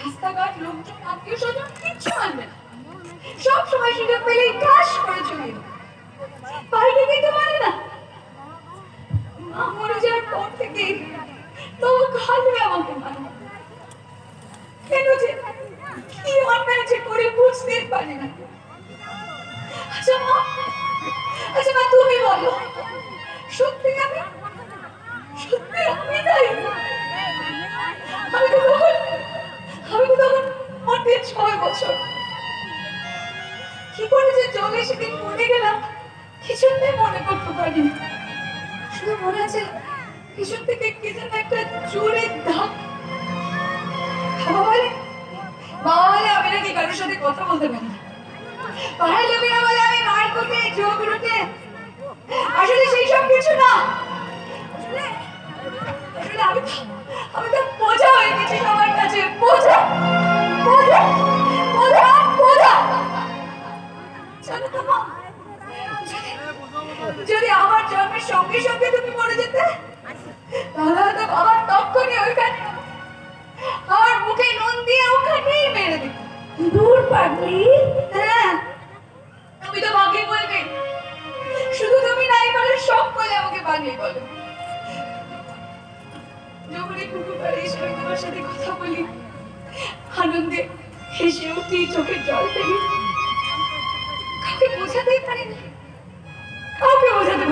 রাস্তাঘাট, লোকজন, আত্মীয় স্বজন, কিচ্ছু মানবে সব সময় সুযোগ পেলেই ঠাস করে চলে বাড়িতে কিন্তু মানে না। মা মরে যাওয়ার পর থেকে তবু খালি আমাকে মানে। কেন যে কি অন্যায় যে করে বুঝতে পারি না। আচ্ছা মা আচ্ছা মা, তুমি বলো, সত্যি আমি সত্যি আমি তাই কি করে যে জলে সেদিন মরে গেলাম? কিছুতেই মনে করতে পারিনি শুধু মনে আছে পিছন থেকে কে যেন একটা জোরে ধাপ বলে বাবা বলে আমি নাকি কারোর সাথে কথা বলতে পারি পাড়ার লোকেরা বলে, আমি মার করতে করতে আসলে সেই সব কিছু না। আসলে আমি যদি আমার জন্মের সঙ্গে সঙ্গে তুমি মরে যেতে, তাহলে হয়তো বাবার তক্ষণই ওইখানে আমার মুখে নুন দিয়ে ওখানেই মেরে দিত দূর পাগলি। হ্যাঁ তুমি তো মাকে বলবে। শুধু তুমি নাই বলে, সব বলে আমাকে বানিয়ে বলো। যখনই পুকুর পাড়ে এসে তোমার সাথে কথা বলি, আনন্দে হেসে উঠি চোখের জল ফেলি। কাউকে বোঝাতেই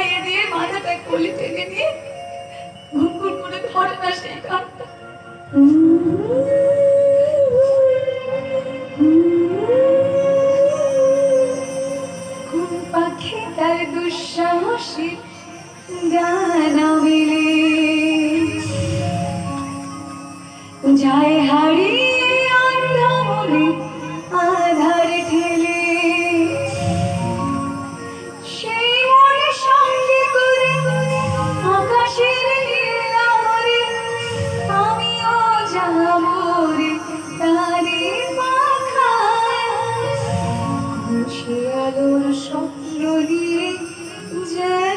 শুয়ে দিয়ে মাথাটা টেনে নিয়ে করে ধরে না সেই ঘুম পাখি তার দুঃসাহসী ডানা মিলে সে আলোর স্বপ্ন নিয়ে যায়।